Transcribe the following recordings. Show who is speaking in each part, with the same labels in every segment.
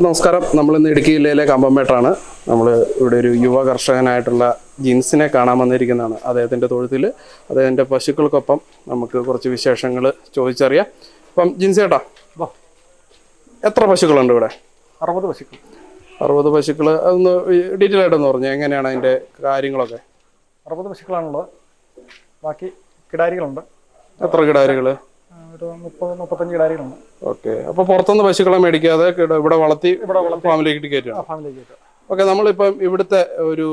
Speaker 1: എല്ലാവർക്കും നമസ്കാരം. നമ്മൾ ഇന്ന് ഇടുക്കി ജില്ലയിലെ കമ്പംമേട്ടാണ് നമ്മൾ ഇവിടെ ഒരു യുവ കർഷകനായിട്ടുള്ള ജിൻസിനെ കാണാൻ വന്നിരിക്കുന്നതാണ്. അദ്ദേഹത്തിന്റെ തൊഴുത്തിൽ അദ്ദേഹത്തിന്റെ പശുക്കൾക്കൊപ്പം നമുക്ക് കുറച്ച് വിശേഷങ്ങൾ ചോദിച്ചറിയാം. അപ്പം ജിൻസ് ചേട്ടാ
Speaker 2: വാ.
Speaker 1: എത്ര പശുക്കളുണ്ട് ഇവിടെ?
Speaker 2: അറുപത് പശുക്കൾ.
Speaker 1: അറുപത് പശുക്കൾ. അതൊന്ന് ഡീറ്റെയിൽ ആയിട്ടൊന്ന് പറഞ്ഞു എങ്ങനെയാണ് അതിന്റെ കാര്യങ്ങളൊക്കെ?
Speaker 2: അറുപത് പശുക്കളാണുള്ളത്. ബാക്കി കിടാരികളുണ്ട്.
Speaker 1: എത്ര കിടാരികൾ
Speaker 2: ഒരു മുപ്പത് മുപ്പത്തഞ്ച് കിടാരികളുണ്ട്.
Speaker 1: ഓക്കെ. അപ്പോൾ പുറത്തുനിന്ന് പശുക്കളെ മേടിക്കാതെ ഇവിടെ വളർത്തി ഇവിടെ ഫാമിലേക്ക്
Speaker 2: കയറ്റുക.
Speaker 1: ഓക്കെ നമ്മളിപ്പം ഇവിടുത്തെ ഒരു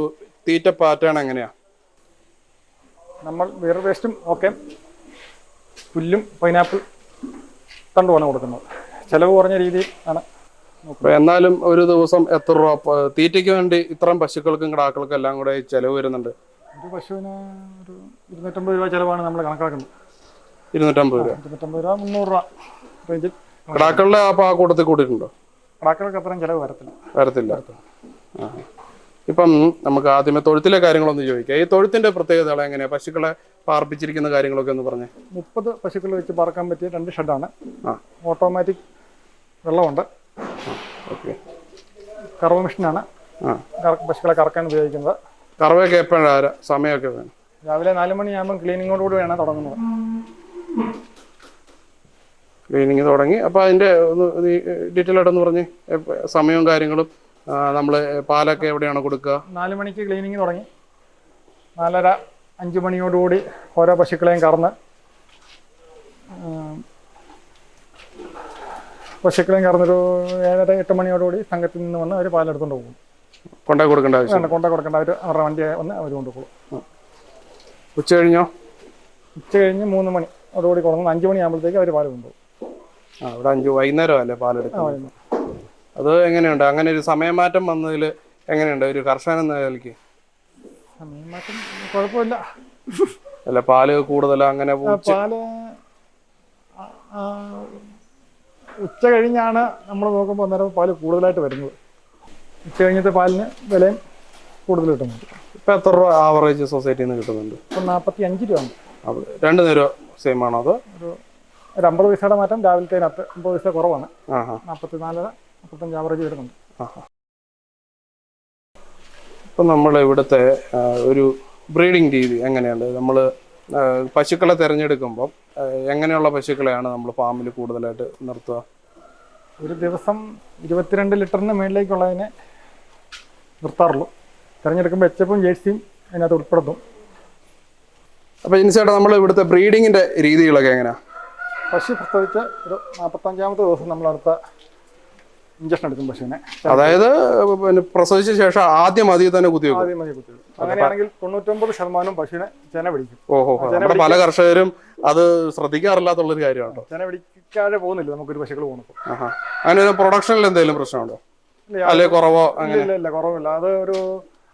Speaker 1: തീറ്റ പാറ്റേൺ എങ്ങനെയാ?
Speaker 2: നമ്മൾ വേറെ വേസ്റ്റും ഓക്കെ. പുല്ലും പൈനാപ്പിൾ തണ്ടുമാണ് കൊടുക്കുന്നത്. ചിലവ് കുറഞ്ഞ രീതിയിൽ ആണ്
Speaker 1: എന്നാലും ഒരു ദിവസം എത്ര രൂപ തീറ്റയ്ക്ക് വേണ്ടി ഇത്രയും പശുക്കൾക്കും കിടാക്കൾക്കും എല്ലാം കൂടെ ചിലവ് വരുന്നുണ്ട്.
Speaker 2: ഒരു പശുവിന് ഒരു ഇരുന്നൂറ്റമ്പത് രൂപ ചിലവാണ് നമ്മൾ കണക്കാക്കുന്നത്.
Speaker 1: ഇരുന്നൂറ്റമ്പത് രൂപ.
Speaker 2: ഇരുന്നൂറ്റമ്പത് രൂപ മുന്നൂറ് രൂപ റേഞ്ചിൽ
Speaker 1: കടാക്കളുടെ ആ കൂട്ടത്തിൽ കൂട്ടിയിട്ടുണ്ടോ
Speaker 2: കടാക്കൾക്ക് അത്രയും ചിലവ് വരത്തില്ല.
Speaker 1: വരത്തില്ല. ഇപ്പം നമുക്ക് ആദ്യമേ തൊഴുത്തിലെ കാര്യങ്ങളൊന്ന് ചോദിക്കാം. ഈ തൊഴുത്തിന്റെ പ്രത്യേകതകൾ എങ്ങനെയാ? പശുക്കളെ പാർപ്പിച്ചിരിക്കുന്ന കാര്യങ്ങളൊക്കെ ഒന്ന് പറഞ്ഞേ.
Speaker 2: മുപ്പത് പശുക്കൾ വെച്ച് പാർക്കാൻ പറ്റിയ രണ്ട് ഷെഡാണ്. ഓട്ടോമാറ്റിക് വെള്ളമുണ്ട്. കറവ മെഷീനാണ്. പശുക്കളെ കറക്കാൻ ഉപയോഗിക്കുന്നത്.
Speaker 1: കറവയൊക്കെ എപ്പോഴാണ് സമയമൊക്കെ വേണം
Speaker 2: രാവിലെ നാല് മണിയാകുമ്പോൾ ക്ലീനിങ്ങോടുകൂടിയാണ് തുടങ്ങുന്നത്.
Speaker 1: ക്ലീനിങ് തുടങ്ങി. അപ്പോൾ അതിന്റെ ഒന്ന് ഡീറ്റെയിൽ ആയിട്ടൊന്ന് പറഞ്ഞ് സമയവും കാര്യങ്ങളും നമ്മൾ പാലൊക്കെ എവിടെയാണ് കൊടുക്കുക?
Speaker 2: നാല് മണിക്ക് ക്ലീനിങ് തുടങ്ങി. നാലര അഞ്ച് മണിയോടുകൂടി ഓരോ പശുക്കളെയും കറന്ന് പശുക്കളെയും കറന്നൊരു ഏഴര എട്ട് മണിയോടുകൂടി സംഘത്തിൽ നിന്ന് വന്ന് അവർ പാലെടുത്തുകൊണ്ട് പോകും.
Speaker 1: കൊണ്ടേ കൊടുക്കേണ്ട ആവശ്യം
Speaker 2: കൊണ്ടേ കൊണ്ട കൊടുക്കേണ്ട. അവർ അവരുടെ വണ്ടി വന്ന് അവർ കൊണ്ടുപോകും.
Speaker 1: ഉച്ച കഴിഞ്ഞോ?
Speaker 2: ഉച്ച കഴിഞ്ഞ് മൂന്ന് മണി. അതോടുകൂടി കൊടുക്കുന്നത് അഞ്ച് മണിയാകുമ്പോഴത്തേക്ക് അവർ പാൽ കൊണ്ടുപോകും.
Speaker 1: ആ ഇവിടെ അഞ്ച് വൈകുന്നേരം അല്ലേ പാലെടുക്കുന്നത് അത് എങ്ങനെയുണ്ട്? അങ്ങനെ ഒരു സമയമാറ്റം വന്നതിൽ എങ്ങനെയുണ്ട്? ഒരു കർഷകൻ എന്ന നിലയ്ക്ക്?
Speaker 2: സമയം മാറ്റം കുഴപ്പമില്ല.
Speaker 1: അല്ല പാൽ കൂടുതൽ അങ്ങനെ
Speaker 2: പാൽ ആ, ഉച്ച കഴിഞ്ഞാണ് നമ്മൾ നോക്കുമ്പോൾ അന്നേരം പാൽ കൂടുതലായിട്ട് വരുന്നത്. ഉച്ച കഴിഞ്ഞത്തെ പാലിന് വിലയും കൂടുതൽ കിട്ടുന്നുണ്ട്.
Speaker 1: ഇപ്പൊ എത്ര രൂപ ആവറേജ് സൊസൈറ്റിയിൽ നിന്ന് കിട്ടുന്നുണ്ട്?
Speaker 2: ഇപ്പം നാൽപ്പത്തി അഞ്ച് രൂപ
Speaker 1: അത് രണ്ട് നേരം സെയിം ആണോ അതോ?
Speaker 2: ഒരു ഒരു അമ്പത് പൈസയുടെ മാറ്റം രാവിലത്തെ അമ്പത് പൈസ കുറവാണ്.
Speaker 1: ആ ഹാ
Speaker 2: നാൽപ്പത്തി നാലര നാൽപ്പത്തഞ്ച് ആവറേജ് വരുന്നുണ്ട്
Speaker 1: ഇപ്പം നമ്മൾ ഇവിടുത്തെ ഒരു ബ്രീഡിംഗ് രീതി എങ്ങനെയാണ് നമ്മൾ പശുക്കളെ തിരഞ്ഞെടുക്കുമ്പോൾ എങ്ങനെയുള്ള പശുക്കളെയാണ് നമ്മൾ ഫാമിൽ കൂടുതലായിട്ട് നിർത്തുക?
Speaker 2: ഒരു ദിവസം ഇരുപത്തിരണ്ട് ലിറ്ററിന് മേളിലേക്കുള്ളതിനെ നിർത്താറുള്ളൂ. തിരഞ്ഞെടുക്കുമ്പോൾ എച്ചപ്പും ജേഴ്സിയും അതിനകത്ത് ഉൾപ്പെടുത്തും.
Speaker 1: അപ്പോൾ ഇൻസൈഡ് നമ്മൾ ഇവിടുത്തെ ബ്രീഡിങ്ങിന്റെ രീതികളൊക്കെ എങ്ങനെയാ
Speaker 2: പശു പ്രസവിച്ച് ഒരു നാൽപ്പത്തഞ്ചാമത്തെ ദിവസം നമ്മൾ അടുത്ത ഇഞ്ചക്ഷൻ എടുക്കും പശുവിനെ.
Speaker 1: അതായത് പിന്നെ പ്രസവിച്ച ശേഷം ആദ്യം അതിൽ തന്നെ കുത്തി
Speaker 2: ആദ്യം മതി കുത്തി അങ്ങനെയാണെങ്കിൽ തൊണ്ണൂറ്റൊമ്പത് ശതമാനം പശുവിനെ ചെന പിടിക്കും.
Speaker 1: ഓഹോ നമ്മുടെ പല കർഷകരും അത് ശ്രദ്ധിക്കാറില്ലാത്തുള്ളൊരു കാര്യമാണ്
Speaker 2: ചെന പിടിക്കാതെ പോകുന്നില്ല നമുക്കൊരു പശുക്കൾ പോകുന്നപ്പോൾ
Speaker 1: അങ്ങനെ പ്രൊഡക്ഷനിൽ എന്തെങ്കിലും പ്രശ്നമുണ്ടോ? അല്ലെ കുറവോ
Speaker 2: ഇല്ല ഇല്ല കുറവില്ല. അത് ഒരു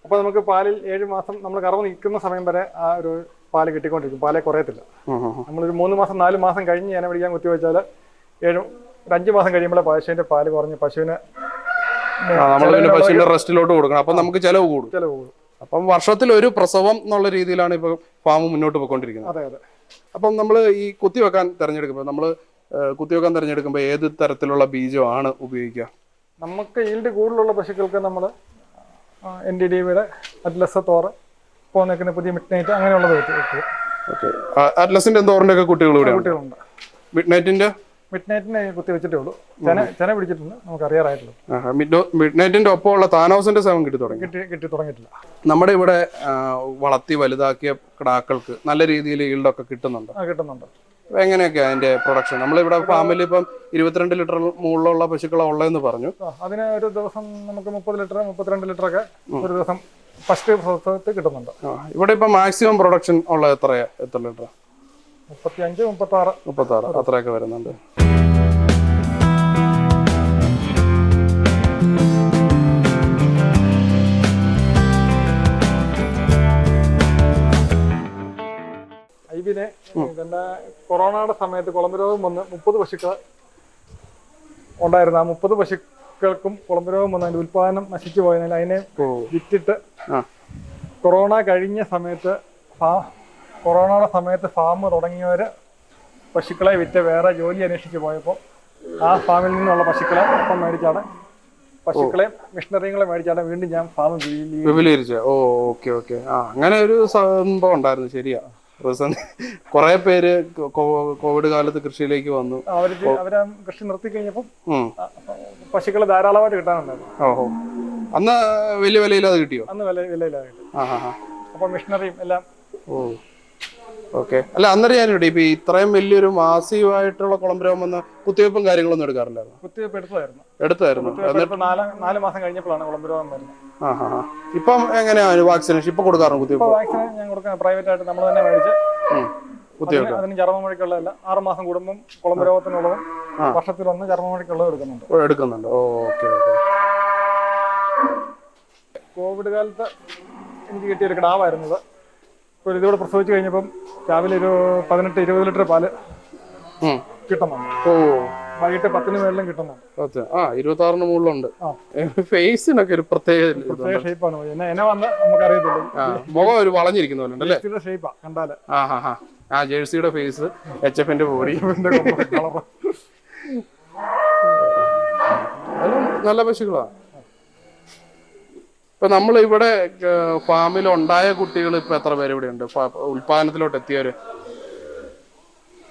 Speaker 2: അപ്പൊ നമുക്ക് പാലിൽ ഏഴ് മാസം നമ്മൾ കറവ് നിൽക്കുന്ന സമയം വരെ ആ ഒരു പാൽ കിട്ടിക്കൊണ്ടിരിക്കും. പാലേ കുറയത്തില്ല. നമ്മളൊരു മൂന്ന് മാസം നാല് മാസം കഴിഞ്ഞ് ഞാൻ പിടിക്കാൻ കുത്തിവെച്ചാൽ ഏഴ് ഒരു അഞ്ച് മാസം കഴിയുമ്പോൾ പശുവിന്റെ പാൽ കുറഞ്ഞ് പശുവിന്
Speaker 1: ആ നമ്മൾ പിന്നെ പശുവിന്റെ റെസ്റ്റിലോട്ട് കൊടുക്കണം. അപ്പം നമുക്ക് ചെലവ് കൂടും.
Speaker 2: ചിലവ് കൂടും.
Speaker 1: അപ്പം വർഷത്തിൽ ഒരു പ്രസവം എന്നുള്ള രീതിയിലാണ് ഇപ്പൊ ഫാം മുന്നോട്ട് പോയിക്കൊണ്ടിരിക്കുന്നത്.
Speaker 2: അതെ അതെ.
Speaker 1: അപ്പം നമ്മൾ ഈ കുത്തിവെക്കാൻ തിരഞ്ഞെടുക്കുമ്പോൾ നമ്മൾ കുത്തിവെക്കാൻ തിരഞ്ഞെടുക്കുമ്പോൾ ഏത് തരത്തിലുള്ള ബീജമാണ് ഉപയോഗിക്കുക?
Speaker 2: നമുക്ക് ഈൽഡ് കൂടുതലുള്ള പശുക്കൾക്ക് നമ്മൾ എൻ ഡി ഡി വിയുടെ അറ്റ്ലസ് തോറ് ഇപ്പോൾ നിൽക്കുന്ന പുതിയ മിഡ് അങ്ങനെയുള്ളത് വെക്കും
Speaker 1: ഓക്കെ. അറ്റ്ലസിന്റെ എന്തോറിന്റെ ഒക്കെ കുട്ടികൾ ഇവിടെ
Speaker 2: കുട്ടികളുണ്ട്.
Speaker 1: മിഡ് നൈറ്റിന്റെ
Speaker 2: മിഡ് നൈറ്റിനെ കുത്തി വെച്ചിട്ടേ ഉള്ളൂ. ചെന ചെന പിടിച്ചിട്ടുണ്ട്. നമുക്ക് അറിയാറായിട്ടുള്ളൂ
Speaker 1: മിഡ് നൈറ്റിന്റെ ഒപ്പമുള്ള താനോസിന്റെ സേവൻ കിട്ടി തുടങ്ങി.
Speaker 2: കിട്ടി തുടങ്ങിയിട്ടില്ല.
Speaker 1: നമ്മുടെ ഇവിടെ വളർത്തി വലുതാക്കിയ കിടാക്കൾക്ക് നല്ല രീതിയിൽ ഈൽഡൊക്കെ കിട്ടുന്നുണ്ട്?
Speaker 2: കിട്ടുന്നുണ്ട്.
Speaker 1: അപ്പൊ എങ്ങനെയൊക്കെയാ അതിന്റെ പ്രൊഡക്ഷൻ നമ്മളിവിടെ ഫാമിൽ ഇപ്പം ഇരുപത്തിരണ്ട് ലിറ്റർ മുകളിലുള്ള പശുക്കളാണ് ഉള്ളതെന്ന് പറഞ്ഞു.
Speaker 2: അതിന് ഒരു ദിവസം നമുക്ക് മുപ്പത് ലിറ്റർ മുപ്പത്തിരണ്ട് ലിറ്റർ ഒക്കെ ഒരു ദിവസം ഫസ്റ്റ് പ്രസവത്തിൽ കിട്ടുന്നുണ്ട്.
Speaker 1: ഇവിടെ ഇപ്പൊ മാക്സിമം പ്രൊഡക്ഷൻ ഉള്ള എത്രയാ എത്ര ലിറ്റർ
Speaker 2: മുപ്പത്തി അഞ്ച് മുപ്പത്തി ആറ്
Speaker 1: മുപ്പത്തി ആറ് അത്രയൊക്കെ വരുന്നുണ്ട്
Speaker 2: പിന്നെ കൊറോണയുടെ സമയത്ത് കുളമ്പ് രോഗം വന്ന് മുപ്പത് പശുക്കൾ ഉണ്ടായിരുന്നു. ആ മുപ്പത് പശുക്കൾക്കും കുളമ്പ് രോഗം വന്ന അതിന്റെ ഉൽപാദനം നശിച്ചു പോയതിനാൽ അതിനെ വിറ്റിട്ട് കൊറോണ കഴിഞ്ഞ സമയത്ത് ഫാ കൊറോണയുടെ സമയത്ത് ഫാം തുടങ്ങിയവര് പശുക്കളെ വിറ്റ് വേറെ ജോലി അന്വേഷിച്ച് പോയപ്പോൾ ആ ഫാമിൽ നിന്നുള്ള പശുക്കളെ ഒപ്പം മേടിച്ചാണ്. പശുക്കളെ മിഷനറികളെ മേടിച്ചാണ് വീണ്ടും ഞാൻ ഫാം
Speaker 1: വിപുലീകരിച്ചു ഓ ഓക്കെ ഓക്കെ. ആ അങ്ങനെ ഒരു സംഭവം ഉണ്ടായിരുന്നു. ശരിയാ. കുറെ പേര് കോവിഡ് കാലത്ത് കൃഷിയിലേക്ക് വന്നു.
Speaker 2: അവർ അവർ കൃഷി നിർത്തി
Speaker 1: കഴിഞ്ഞപ്പോൾ.
Speaker 2: പശുക്കൾ ധാരാളമായിട്ട് കിട്ടാനുണ്ടായിരുന്നു.
Speaker 1: ഓഹോ. അന്ന് വലിയ വിലയിൽ അത് കിട്ടിയോ?
Speaker 2: അന്ന് വില
Speaker 1: ഹാ ഹാ
Speaker 2: അപ്പോൾ മിഷനറിയും എല്ലാം
Speaker 1: ഓ. ഓക്കെ അല്ല അന്നേരം ഞാനിവിടെ ഇപ്പൊ ഇത്രയും വലിയൊരു മാസീവായിട്ടുള്ള കുളമ്പ് രോഗം വന്ന കുത്തിവയ്പ്പും കാര്യങ്ങളൊന്നും എടുക്കാറില്ലായിരുന്നു?
Speaker 2: കുത്തിവയ്പ്പ് എടുത്തതായിരുന്നു.
Speaker 1: എടുത്തായിരുന്നു
Speaker 2: കുത്തിവയ്പ്പ് നാല് നാല് മാസം കഴിഞ്ഞപ്പോഴാണ് കുളമ്പ് രോഗം വരുന്നത്.
Speaker 1: ആ ഹാ ഹാ ഇപ്പം എങ്ങനെയാണ് വാക്സിനേഷൻ ഇപ്പൊ കൊടുക്കാറുണ്ട് കുത്തിവയ്പ്പ്?
Speaker 2: വാക്സിൻ ഞാൻ കൊടുക്കാൻ പ്രൈവറ്റ് ആയിട്ട് നമ്മൾ തന്നെ മേടിച്ച്.
Speaker 1: കുത്തിവയ്പ്പ്.
Speaker 2: അതിന് ചർമ്മമൊഴിക്കുള്ളതല്ല ആറ് മാസം കൂടുമ്പം കുളമ്പ് രോഗത്തിനുള്ളതും. വർഷത്തിലൊന്ന് ചർമ്മമൊഴിക്കുള്ളതും എടുക്കുന്നുണ്ട്.
Speaker 1: എടുക്കുന്നുണ്ട്. Okay okay.
Speaker 2: കോവിഡ് കാലത്ത് എനിക്ക് കിട്ടിയ ഒരു കിടാവായിരുന്നത് ഇപ്പോൾ ഇതോടെ പ്രസവിച്ച് കഴിഞ്ഞപ്പം രാവിലെ ഒരു പതിനെട്ട് ഇരുപത് ലിറ്റർ പാൽ
Speaker 1: കിട്ടണം
Speaker 2: കിട്ടുന്നുണ്ട്
Speaker 1: ഓ.
Speaker 2: വൈകിട്ട് പത്തിന് മേളിലും കിട്ടുന്നുണ്ട്
Speaker 1: ആ ഇരുപത്തി ആറിന് മുകളിലുണ്ട്. ഫേസിനൊക്കെ ഒരു പ്രത്യേക.
Speaker 2: പ്രത്യേക ഷേപ്പാണ് എന്നെ വന്ന് നമുക്കറിയത്തില്ല.
Speaker 1: മുഖം ഒരു വളഞ്ഞിരിക്കുന്ന പോലെ ഉണ്ട് അല്ലേ
Speaker 2: ജേഴ്സിയുടെ ഷേപ്പാ കണ്ടാൽ.
Speaker 1: ആ ഹാ ഹാ. ആ ജേഴ്സിയുടെ ഫേസ് എച്ച് എഫിന്റെ ബോഡി നല്ല പശുക്കളാ. ഇപ്പൊ നമ്മൾ ഇവിടെ ഫാമിൽ ഉണ്ടായ കുട്ടികൾ ഇപ്പൊ എത്ര പേര് ഇവിടെ ഉണ്ട് ഉൽപാദനത്തിലോട്ട് എത്തിയവര്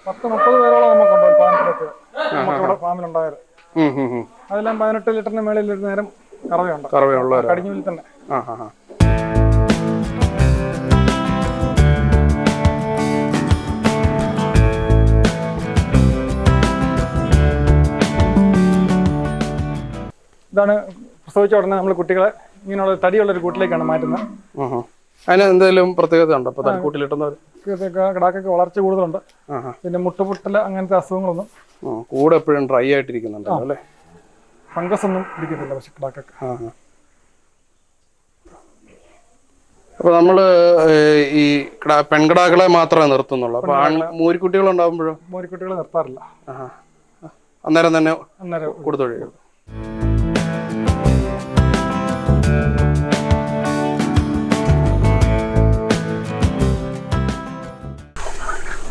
Speaker 2: പത്ത് മുപ്പത് പേരോളം നമുക്കുണ്ട് ഉൽപ്പാദനത്തിലെത്തിയത് നമുക്കിവിടെ ഫാമിലുണ്ടായത്. അതെല്ലാം പതിനെട്ട് ലിറ്ററിന് മേളിൽ ഒരു നേരം കറവയുണ്ട്.
Speaker 1: കറവയുള്ള
Speaker 2: കടിഞ്ഞൂലിൽ തന്നെ. ഇതാണ് പ്രസവിച്ച ഉടനെ നമ്മൾ കുട്ടികളെ ഇങ്ങനെയുള്ള തടിയുള്ള ഒരു കൂട്ടിലേക്കാണ് മാറ്റുന്നത്.
Speaker 1: അതിന് എന്തെങ്കിലും പ്രത്യേകത ഉണ്ടോ? ഇപ്പൊ തലക്കൂട്ടിലിട്ടുന്നവർ
Speaker 2: ഇതൊക്കെ കിടാക്കൊക്കെ വളർച്ച കൂടുതലുണ്ട്. പിന്നെ മുട്ടുപൊട്ടൽ അങ്ങനത്തെ അസുഖങ്ങളൊന്നും.
Speaker 1: കൂടെ എപ്പോഴും ഡ്രൈ ആയിട്ടിരിക്കുന്നുണ്ടല്ലോ അല്ലേ?
Speaker 2: ഫംഗസ് ഒന്നും പിടിക്കത്തില്ല പക്ഷെ കിടാക്കൊക്കെ.
Speaker 1: അപ്പോൾ നമ്മൾ അപ്പൊ നമ്മൾ ഈ കിടാ- പെൺകിടാക്കളെ മാത്രമേ നിർത്തുന്നുള്ളൂ. അപ്പൊ ആൺ മൂരിക്കുട്ടികൾ ഉണ്ടാകുമ്പോഴോ
Speaker 2: മോരിക്കുട്ടികളെ നിർത്താറില്ല.
Speaker 1: അന്നേരം തന്നെ
Speaker 2: അന്നേരം
Speaker 1: കൊടുത്തൊഴിയും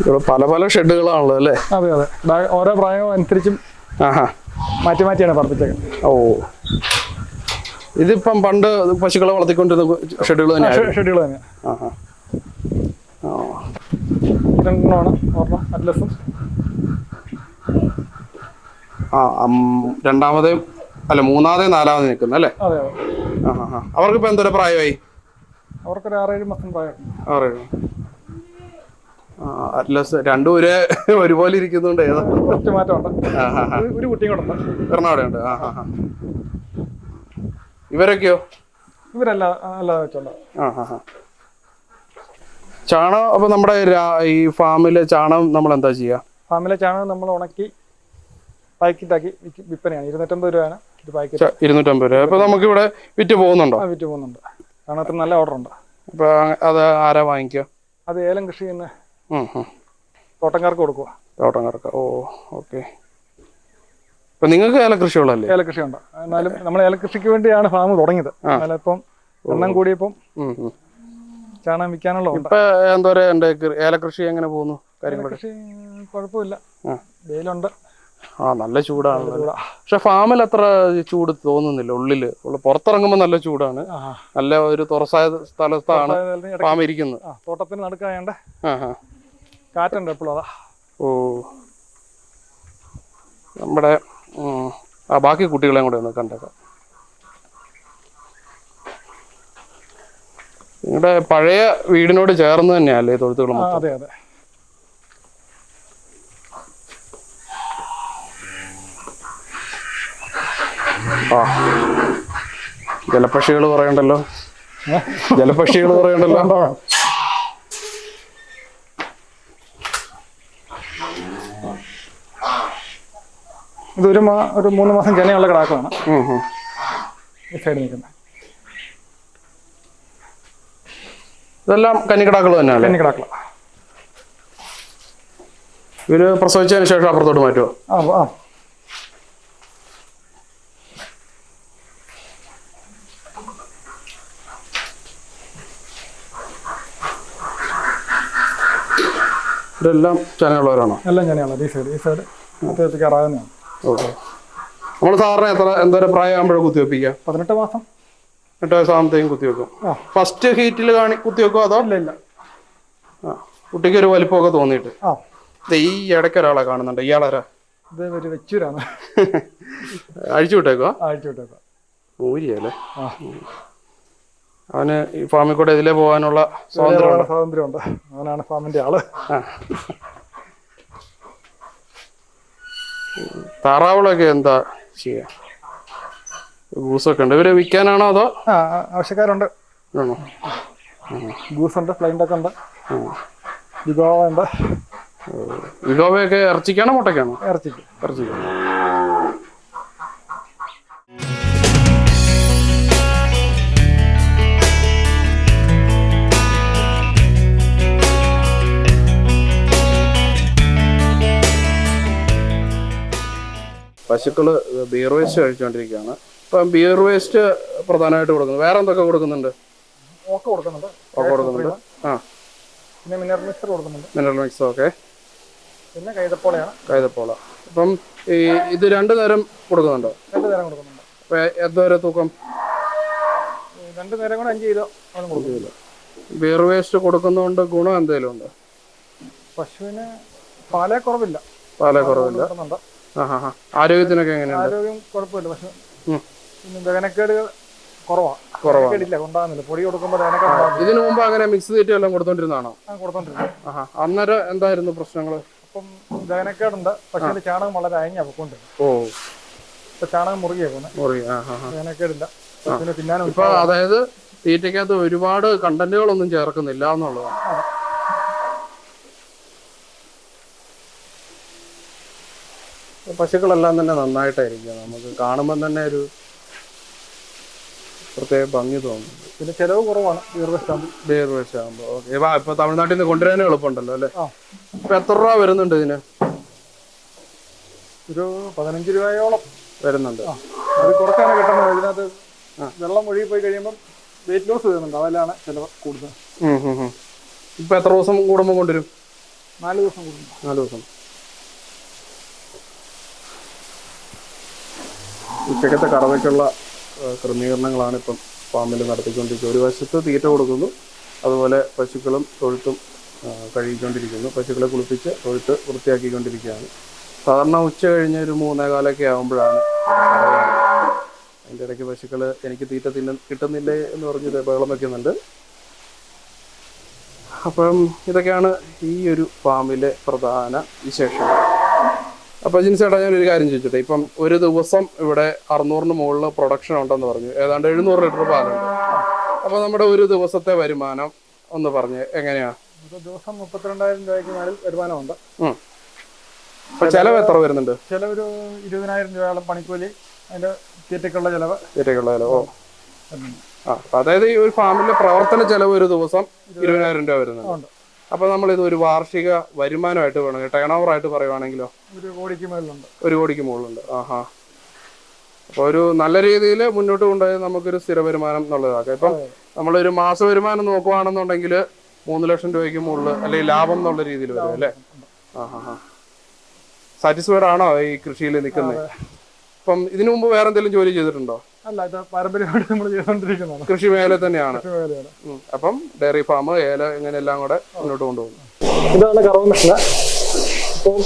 Speaker 1: ഇവിടെ പല പല ഷെഡുകളാണല്ലോ അല്ലേ?
Speaker 2: അതെ അതെ. ഓരോ പ്രായവും അനുസരിച്ചും
Speaker 1: ആഹാ.
Speaker 2: മാറ്റി മാറ്റിയാണ് പറപ്പിച്ചേക്കുന്നത്
Speaker 1: ഓ. ഇതിപ്പം പണ്ട് പശുക്കളെ വളർത്തിക്കൊണ്ടിരുന്ന ഷെഡുകൾ തന്നെയായിരുന്നു.
Speaker 2: ഷെഡ്യൂൾ തന്നെയാണ് രണ്ടെണ്ണമാണ് ഒരെണ്ണം അറ്റ്ലസും.
Speaker 1: ആ അം- അല്ല മൂന്നാമതേ നാലാമതേ നിൽക്കുന്ന അല്ലേ?
Speaker 2: അതെ
Speaker 1: അവർക്കിപ്പോൾ എന്തോരം പ്രായമായി?
Speaker 2: അവർക്കൊരു ആറേഴ് മാസം പ്രായം
Speaker 1: ആറേഴ്. അറ്റ്ലസ് രണ്ടും ഒരേ ഒരുപോലെ ഇരിക്കുന്നുണ്ട്. ഏതാ?
Speaker 2: കുറച്ച് മാറ്റമുണ്ട് ഒരു- കുട്ടിയും കൂടെ
Speaker 1: എറണാകുളം ഉണ്ട് ആ ആ ഇവരൊക്കെയോ?
Speaker 2: ഇവരല്ല അല്ലാതെ വെച്ചോണ്ട്.
Speaker 1: ആ ആ ആ ചാണകം അപ്പൊ നമ്മുടെ ഈ ഫാമിലെ ചാണകം നമ്മൾ എന്താ ചെയ്യാ?
Speaker 2: ഫാമിലെ ചാണകം നമ്മൾ ഉണക്കി പാക്കറ്റാക്കി വിൽപ്പനയാണ്. ഇരുന്നൂറ്റമ്പത് രൂപയാണ് ഒരു പാക്കറ്റ്.
Speaker 1: ഇരുന്നൂറ്റമ്പത് രൂപ. അപ്പൊ നമുക്ക് ഇവിടെ വിറ്റ് പോകുന്നുണ്ടോ?
Speaker 2: വിറ്റ് പോകുന്നുണ്ട്. ചാണകത്തിന് നല്ല ഓർഡർ ഉണ്ട്
Speaker 1: അപ്പൊ അത് ആരാ വാങ്ങിക്കുക
Speaker 2: അത് ഏലം കൃഷി ചെയ്യുന്ന തോട്ടംകാർക്ക് കൊടുക്കുക
Speaker 1: തോട്ടംകാർക്ക്. ഓ ഓക്കെ. അപ്പൊ നിങ്ങൾക്ക് ഏലകൃഷികളല്ലേ
Speaker 2: ഏലകൃഷി ഉണ്ട് എന്നാലും നമ്മൾ ഏലകൃഷിക്ക് വേണ്ടിയാണ് ഫാം തുടങ്ങിയത്. എന്നാലും ഇപ്പം എണ്ണം കൂടിയപ്പം. ചാണകം വിൽക്കാനുള്ള
Speaker 1: ഇപ്പൊ എന്താ പറയാ എന്റെ ഏലകൃഷി എങ്ങനെ പോകുന്നു? കാര്യങ്ങളൊക്കെ?
Speaker 2: കുഴപ്പമില്ല.
Speaker 1: ആ.
Speaker 2: വെയിലുണ്ട്.
Speaker 1: ആ നല്ല ചൂടാണ്. പക്ഷെ ഫാമിൽ അത്ര ചൂട് തോന്നുന്നില്ല ഉള്ളിൽ. ഉള്ള പുറത്തിറങ്ങുമ്പോൾ നല്ല ചൂടാണ്. നല്ല ഒരു തുറസായ സ്ഥലത്താണ് ഫാം ഇരിക്കുന്നത്
Speaker 2: തോട്ടത്തിന് നടുക്കായണ്ട് കാറ്റുണ്ട് എപ്പോഴും അതാ.
Speaker 1: ഓ. നമ്മുടെ ആ ബാക്കി കുട്ടികളെയും കൂടെ ഒന്ന് കണ്ടേക്കാം. നിങ്ങളുടെ പഴയ വീടിനോട് ചേർന്ന് തന്നെയല്ലേ തൊഴുത്തുകൾ മൊത്തം?
Speaker 2: അതെ അതെ.
Speaker 1: ആ. ജലപക്ഷികൾ പറയണ്ടല്ലോ? ജലപക്ഷികൾ പറയണ്ടല്ലോ?
Speaker 2: ഇതൊരു മാ ഒരു മൂന്ന് മാസം
Speaker 1: ചെനയുള്ള കിടാക്കാണ്.
Speaker 2: ഈ നിൽക്കുന്നത്.
Speaker 1: ഇതെല്ലാം കന്നിക്കിടാക്കൾ തന്നെയാണ്
Speaker 2: കന്നി കിടാക്കള
Speaker 1: ഇവർ പ്രസവിച്ചതിന് ശേഷം അപ്പുറത്തോട്ട് മാറ്റുമോ
Speaker 2: ആ ആ.
Speaker 1: ഇതെല്ലാം ചനയുള്ളവരാണോ
Speaker 2: എല്ലാം ചെനയാണോ ഈ സൈഡ് ഈ സൈഡ് അത്യാവശ്യം കയറാവുന്നതാണ്.
Speaker 1: നമ്മൾ സാറിന് എത്ര എന്തോരം പ്രായമാകുമ്പോഴും കുത്തിവെപ്പിക്കുക
Speaker 2: പതിനെട്ട് മാസം.
Speaker 1: എട്ട് വയസ്സാകുമ്പോഴത്തേക്കും കുത്തിവെക്കും. ഫസ്റ്റ് ഹീറ്റിൽ കാണി കുത്തിവെക്കും അതോ?
Speaker 2: ഇല്ല ഇല്ല.
Speaker 1: ആ. കുട്ടിക്ക് ഒരു വലിപ്പമൊക്കെ തോന്നിയിട്ട്.
Speaker 2: ആ.
Speaker 1: ഈ ഇടയ്ക്ക് ഒരാളെ കാണുന്നുണ്ട്. ഇയാളാരാ
Speaker 2: ഇത് ഒരു വെച്ചൂരാണ്.
Speaker 1: അഴിച്ചു വിട്ടേക്കോ?
Speaker 2: അഴിച്ചു വിട്ടേക്കോ.
Speaker 1: ഊരിയല്ലേ? അവന് ഈ ഫാമിൽ കൂടെ ഇതിലേ പോകാനുള്ള സ്വാതന്ത്ര്യം
Speaker 2: സ്വാതന്ത്ര്യമുണ്ട്? അവനാണ് ഫാമിന്റെ ആൾ.
Speaker 1: താറാവുകളൊക്കെ എന്താ ചെയ്യാ? ഗൂസൊക്കെ ഉണ്ട് ഇവർ വിൽക്കാനാണോ അതോ?
Speaker 2: ആ ആവശ്യക്കാരുണ്ട്.
Speaker 1: ആണോ?
Speaker 2: ഗൂസ് ഉണ്ട് ഫ്ലൈൻഡ് ഒക്കെ ഉണ്ട് വിഗോവ ഉണ്ട്.
Speaker 1: വിഗോവയൊക്കെ ഇറച്ചിക്കാണോ മുട്ടയ്ക്കാണോ?
Speaker 2: ഇറച്ചിക്ക്.
Speaker 1: ഇറച്ചിക്ക്. പശുക്കൾ ബിയർ വേസ്റ്റ് കഴിച്ചുകൊണ്ടിരിക്കുകയാണ് ഇപ്പം ബിയർ വേസ്റ്റ് പ്രധാനമായിട്ട് കൊടുക്കുന്നത് വേറെ എന്തൊക്കെ കൊടുക്കുന്നുണ്ട്?
Speaker 2: ഓക്കെ കൊടുക്കുന്നുണ്ട്.
Speaker 1: കൊടുക്കുന്നുണ്ട്. ആ.
Speaker 2: പിന്നെ മിനറൽ മിക്സർ കൊടുക്കുന്നുണ്ട്.
Speaker 1: Mineral mixer okay.
Speaker 2: പിന്നെ കൈതപ്പോളയാണ്.
Speaker 1: കൈതപ്പോള. അപ്പം ഈ ഇത് രണ്ടു നേരം കൊടുക്കുന്നുണ്ടോ?
Speaker 2: രണ്ട് നേരം കൊടുക്കുന്നുണ്ട്.
Speaker 1: അപ്പൊ എന്തോരെ തൂക്കം?
Speaker 2: രണ്ട് നേരം കൂടെ അഞ്ച് കിലോ ആണ് കൊടുക്കുന്നില്ല
Speaker 1: ബിയർ വേസ്റ്റ് കൊടുക്കുന്നതുകൊണ്ട് ഗുണം എന്തെങ്കിലും ഉണ്ടോ?
Speaker 2: പശുവിന് പാലേ കുറവില്ല.
Speaker 1: പാലേ കുറവില്ല. ആരോഗ്യത്തിനൊക്കെ എങ്ങനെയാണ്
Speaker 2: ആരോഗ്യം കുഴപ്പമില്ല. പക്ഷെ. പിന്നെ കുറവാണ്.
Speaker 1: കുറവാണ്.
Speaker 2: ഉണ്ടാകുന്നില്ല പൊടി കൊടുക്കുമ്പോൾ
Speaker 1: ഇതിനു മുമ്പ് അങ്ങനെ മിക്സ് തീറ്റ എല്ലാം കൊടുത്തോണ്ടിരുന്നാണോ അന്നേരം എന്തായിരുന്നു പ്രശ്നങ്ങൾ
Speaker 2: അപ്പം ദഹനക്കേടുണ്ട് പക്ഷെ ചാണകം വളരെ അയഞ്ഞാ പൊക്കോണ്ടിരുന്നത്
Speaker 1: ഓ.
Speaker 2: ഇപ്പൊ ചാണകം മുറുകിയാ പോകുന്നത് തിന്നാനും
Speaker 1: ഇപ്പൊ അതായത് തീറ്റയ്ക്കകത്ത് ഒരുപാട് കണ്ടന്റുകളൊന്നും ചേർക്കുന്നില്ല എന്നുള്ളതാണ്. പശുക്കളെല്ലാം തന്നെ നന്നായിട്ടായിരിക്കും. നമുക്ക് കാണുമ്പോൾ തന്നെ ഒരു പ്രത്യേക ഭംഗി തോന്നുന്നു
Speaker 2: പിന്നെ ചെലവ് കുറവാണ് ദീർഘസ്ഥാമ്പി
Speaker 1: ബിയർ വേസ്റ്റ് ആകുമ്പോൾ ഓക്കെ. ഇപ്പൊ തമിഴ്നാട്ടിൽ നിന്ന് കൊണ്ടുവരാനും എളുപ്പമുണ്ടല്ലോ അല്ലേ? ഇപ്പൊ എത്ര രൂപ വരുന്നുണ്ട് ഇതിന്?
Speaker 2: ഒരു പതിനഞ്ച് രൂപയോളം.
Speaker 1: വരുന്നുണ്ട്.
Speaker 2: അത് കുറച്ചാണ് കിട്ടുന്നത് ഇതിനകത്ത് വെള്ളം ഒഴുകി പോയി കഴിയുമ്പോൾ വെയിറ്റ് ലോസ് വരുന്നുണ്ട്. അതിലാണ് ചിലവ് കൂടുതൽ.
Speaker 1: ഇപ്പൊ എത്ര ദിവസം കൂടുമ്പോൾ കൊണ്ടുവരും?
Speaker 2: നാല് ദിവസം കൂടുമ്പോൾ
Speaker 1: നാല് ദിവസം. ഉച്ചക്കത്തെ കറവയ്ക്കുള്ള ക്രമീകരണങ്ങളാണ് ഇപ്പം ഫാമിൽ നടത്തിക്കൊണ്ടിരിക്കുന്നത്. ഒരു വശത്ത് തീറ്റ കൊടുക്കുന്നു അതുപോലെ പശുക്കളും തൊഴുത്തും കഴുകിക്കൊണ്ടിരിക്കുന്നു. പശുക്കളെ കുളിപ്പിച്ച് തൊഴുത്ത് വൃത്തിയാക്കിക്കൊണ്ടിരിക്കുകയാണ്. സാധാരണ ഉച്ച കഴിഞ്ഞ് ഒരു മൂന്നേകാലൊക്കെ ആകുമ്പോഴാണ് അതിന്റെ ഇടയ്ക്ക് പശുക്കൾ എനിക്ക് തീറ്റ തിന്ന കിട്ടുന്നില്ലേ എന്ന് പറഞ്ഞ് ബഹളം വയ്ക്കുന്നുണ്ട് അപ്പം ഇതൊക്കെയാണ് ഈ ഒരു ഫാമിലെ പ്രധാന വിശേഷങ്ങൾ. അപ്പൊ ജിൻസേട്ടാ ഞാൻ ഒരു കാര്യം ചോദിച്ചോട്ടെ? ഇപ്പം ഒരു ദിവസം ഇവിടെ അറുന്നൂറിന് മുകളിൽ പ്രൊഡക്ഷൻ ഉണ്ടെന്ന് പറഞ്ഞു. ഏതാണ്ട് എഴുന്നൂറ് ലിറ്റർ പാലുണ്ട്. അപ്പൊ നമ്മുടെ ഒരു ദിവസത്തെ വരുമാനം ഒന്ന് പറഞ്ഞ് എങ്ങനെയാ?
Speaker 2: ഒരു ദിവസം മുപ്പത്തിരണ്ടായിരം രൂപയ്ക്ക് മേളിൽ വരുമാനമുണ്ട്.
Speaker 1: അപ്പൊ ചെലവ് എത്ര വരുന്നുണ്ട്?
Speaker 2: ചിലവൊരു ഇരുപതിനായിരം രൂപയോളം പണിക്കൂലി അതിന്റെ തീറ്റയ്ക്കുള്ള ചിലവ്.
Speaker 1: തീറ്റയ്ക്കുള്ള ചെലവ്. ഓ. ആ അതായത് ഈ ഒരു ഫാമിലെ പ്രവർത്തന ചെലവ് ഒരു ദിവസം ഇരുപതിനായിരം രൂപ വരുന്നുണ്ട്. അപ്പൊ നമ്മൾ ഇത് ഒരു വാർഷിക വരുമാനമായിട്ട് വേണം ടേൺ ഓവർ ആയിട്ട് പറയുവാണെങ്കിലോ?
Speaker 2: ഒരു കോടിക്ക് മേളിലുണ്ട്
Speaker 1: ഒരു കോടിക്ക് മുകളിലുണ്ട്. ആഹാ. അപ്പൊ ഒരു നല്ല രീതിയിൽ മുന്നോട്ട് കൊണ്ടുപോയി നമുക്കൊരു സ്ഥിര വരുമാനം എന്നുള്ളതാക്കാം. ഇപ്പം നമ്മളൊരു മാസ വരുമാനം നോക്കുവാണെന്നുണ്ടെങ്കിൽ മൂന്ന് ലക്ഷം രൂപയ്ക്ക് മുകളിൽ അല്ലെങ്കിൽ ലാഭം എന്നുള്ള രീതിയിൽ വരും അല്ലേ? ആഹാ സാറ്റിസ്ഫൈഡ് ആണോ ഈ കൃഷിയിൽ നിൽക്കുന്നത്? ഇപ്പം ഇതിനു മുമ്പ് വേറെ എന്തെങ്കിലും ജോലി ചെയ്തിട്ടുണ്ടോ?
Speaker 2: അല്ല ഇത് പാരമ്പര്യമായിട്ട് നമ്മൾ ചെയ്തുകൊണ്ടിരിക്കുന്നതാണ്
Speaker 1: കൃഷി മേഖല തന്നെയാണ്. അപ്പം ഡയറി ഫാം ഏല ഇങ്ങനെ എല്ലാം കൂടെ മുന്നോട്ട് കൊണ്ടുപോകുന്നു.
Speaker 2: ഇതാണ് കറവ മെഷീന് അപ്പോൾ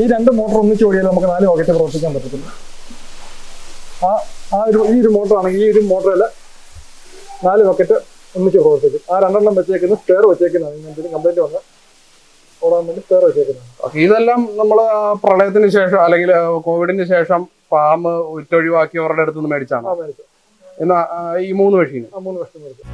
Speaker 2: ഈ രണ്ട് മോട്ടർ ഒന്നിച്ച് ഓടിയാൽ നമുക്ക് നാല് പോക്കറ്റ് പ്രവർത്തിക്കാൻ പറ്റത്തില്ല. ആ ആ ഒരു ഈ ഒരു മോട്ടർ ആണെങ്കിൽ ഈ ഒരു മോട്ടറിൽ നാല് ബക്കറ്റ് ഒന്നിച്ച് പ്രവർത്തിക്കും. ആ രണ്ടെണ്ണം വെച്ചേക്കുന്ന സ്റ്റെയർ വെച്ചേക്കുന്നതാണ്. ഇങ്ങനത്തെ കംപ്ലൈന്റ് വന്ന് ഓടാൻ വേണ്ടി സ്പെയർ
Speaker 1: വെച്ചേക്കുന്നത് ഇതെല്ലാം നമ്മൾ പ്രളയത്തിന് ശേഷം അല്ലെങ്കിൽ കോവിഡിന് ശേഷം ഫാം വിറ്റൊഴിവാക്കിയവരുടെ അടുത്ത് നിന്ന് മേടിച്ചാണ്. എന്നാ ഈ മൂന്ന് മെഷീൻ
Speaker 2: മൂന്ന് വർഷം മേടിച്ചു.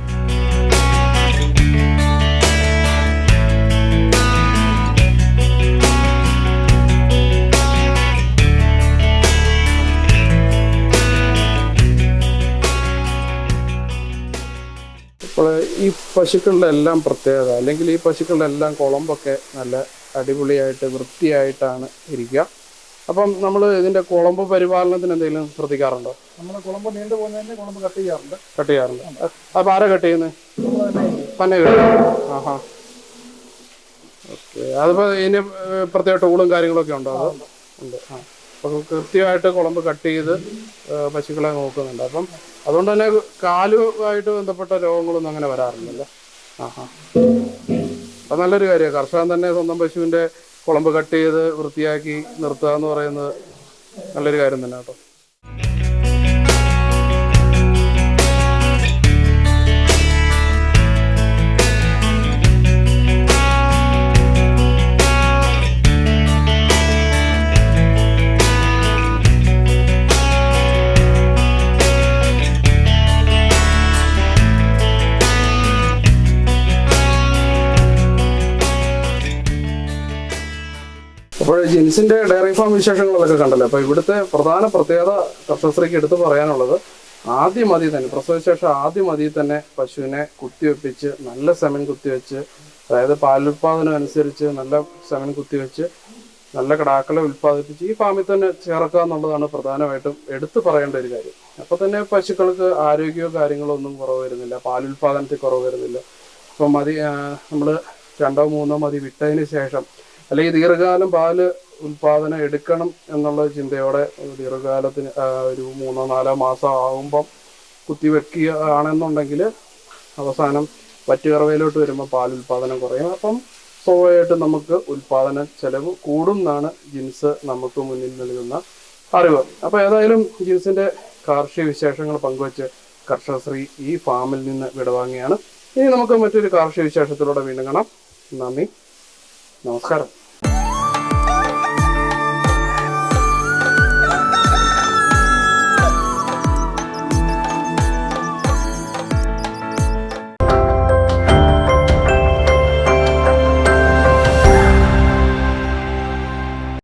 Speaker 1: ഇപ്പോൾ ഈ പശുക്കളുടെ എല്ലാം പ്രത്യേകത അല്ലെങ്കിൽ ഈ പശുക്കളുടെ എല്ലാം കുളമ്പൊക്കെ നല്ല അടിപൊളിയായിട്ട് വൃത്തിയായിട്ടാണ് ഇരിക്കുക. അപ്പം നമ്മൾ ഇതിന്റെ കുളമ്പ് പരിപാലനത്തിന് എന്തെങ്കിലും ശ്രദ്ധിക്കാറുണ്ടോ?
Speaker 2: നമ്മൾ കുളമ്പ് നീണ്ടു പോകുന്നതിന് കുളമ്പ് കട്ട് ചെയ്യാറുണ്ട്.
Speaker 1: കട്ട് ചെയ്യാറുണ്ട്. അപ്പൊ ആരാ കട്ട് ചെയ്യുന്നത് കട്ട് ആഹാ. ഓക്കെ. അതിപ്പോ ഇതിന് പ്രത്യേക ടൂളും കാര്യങ്ങളൊക്കെ ഉണ്ടോ അതോ? ഉണ്ട്. ആ. അപ്പം കൃത്യമായിട്ട് കുളമ്പ് കട്ട് ചെയ്ത് പശുക്കളെ നോക്കുന്നുണ്ട്. അപ്പം അതുകൊണ്ട് തന്നെ കാലുമായിട്ട് ബന്ധപ്പെട്ട രോഗങ്ങളൊന്നും അങ്ങനെ വരാറില്ല ആഹാ. അപ്പം നല്ലൊരു കാര്യമാണ്. കർഷകൻ തന്നെ സ്വന്തം പശുവിന്റെ കുളമ്പ് കട്ട് ചെയ്ത് വൃത്തിയാക്കി നിർത്തുക എന്ന് പറയുന്നത് നല്ലൊരു കാര്യം തന്നെ കേട്ടോ. ജിൻസിന്റെ ഡയറി ഫാം വിശേഷങ്ങളൊക്കെ കണ്ടല്ലോ. അപ്പൊ ഇവിടുത്തെ പ്രധാന പ്രത്യേകത കർഷകശ്രീക്ക് എടുത്തു പറയാനുള്ളത് ആദ്യം മതി തന്നെ പ്രസവശേഷം ആദ്യം മതി തന്നെ പശുവിനെ കുത്തിവെപ്പിച്ച് നല്ല സെമൻ കുത്തിവെച്ച് അതായത് പാലുൽപാദനം അനുസരിച്ച് നല്ല സെമൻ കുത്തിവെച്ച് നല്ല കിടാക്കളെ ഉൽപ്പാദിപ്പിച്ച് ഈ ഫാമിൽ തന്നെ ചേർക്കുക എന്നുള്ളതാണ് പ്രധാനമായിട്ടും എടുത്തു പറയേണ്ട ഒരു കാര്യം. അപ്പൊ തന്നെ പശുക്കൾക്ക് ആരോഗ്യമോ കാര്യങ്ങളോ ഒന്നും കുറവ് വരുന്നില്ല പാലുൽപാദനത്തിൽ കുറവ് വരുന്നില്ല. അപ്പം മതി നമ്മൾ രണ്ടോ മൂന്നോ മതി വിട്ടതിന് ശേഷം അല്ലെങ്കിൽ ദീർഘകാലം പാൽ ഉൽപാദനം എടുക്കണം എന്നുള്ള ചിന്തയോടെ ദീർഘകാലത്തിന് ഒരു മൂന്നോ നാലോ മാസം ആകുമ്പം കുത്തിവെക്കുകയാണെന്നുണ്ടെങ്കിൽ അവസാനം വറ്റുകറവയിലോട്ട് വരുമ്പോൾ പാൽ ഉൽപാദനം കുറയും. അപ്പം സ്വാഭാവികമായിട്ട് നമുക്ക് ഉൽപാദന ചെലവ് കൂടുന്നാണ് ജിൻസ് നമുക്ക് മുന്നിൽ നൽകുന്ന അറിവ്. അപ്പോൾ ഏതായാലും ജിൻസിന്റെ കാർഷിക വിശേഷങ്ങൾ പങ്കുവച്ച് കർഷകശ്രീ ഈ ഫാമിൽ നിന്ന് വിടവാങ്ങിയാണ് ഇനി നമുക്ക് മറ്റൊരു കാർഷിക വിശേഷത്തിലൂടെ വീണ്ടും കാണാം. നന്ദി. നമസ്കാരം.